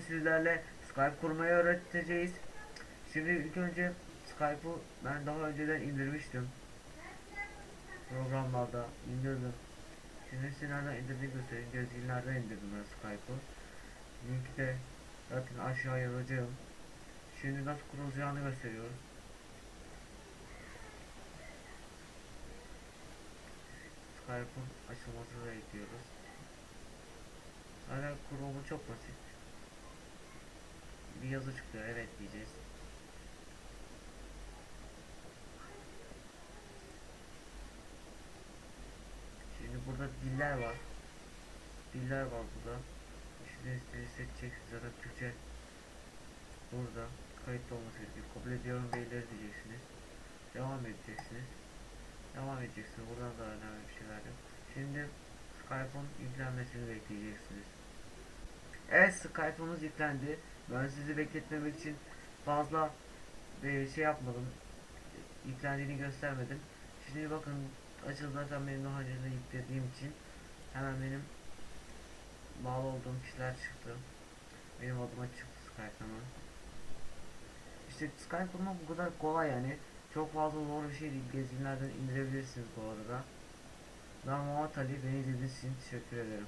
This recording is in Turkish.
sizlerle Skype kurmayı öğreteceğiz. Şimdi ilk önce Skype'ı ben daha önceden indirmiştim. Programlarda indirdim. Şimdi size nereden indirdiğimi göstereyim. Gezginlerden indirdim ben Skype'ı. Linki de zaten aşağı yazacağım. Şimdi nasıl kurulacağını gösteriyoruz. Skype'ın açılmasını bekliyoruz. Kurulumu çok basit. Bir yazı çıkıyor evet diyeceğiz. Şimdi burada diller var. Diller var burada. İstediğiniz dili seçeceksiniz. Zaten Türkçe burada kayıtlı olması gerekiyor. Kabul ediyorum beyleri diyeceksiniz. Devam edeceksiniz. Devam edeceksiniz. Buradan da önemli bir şeyler yok. Şimdi Skype'ın yüklenmesini bekleyeceksiniz. Evet Skype'ımız yüklendi. Ben sizi bekletmemek için fazla bir şey yapmadım. Yüklendiğini göstermedim. Şimdi bakın açıldı zaten benim daha önce yüklediğim için hemen benim bağlı olduğum kişiler çıktı. Benim adıma çıktı Skype hemen. İşte Skype kurmak bu kadar kolay yani. Çok fazla zor bir şey değil. Gezginlerden indirebilirsiniz bu arada. Ben Muhammed Ali. Beni izlediğiniz için teşekkür ederim.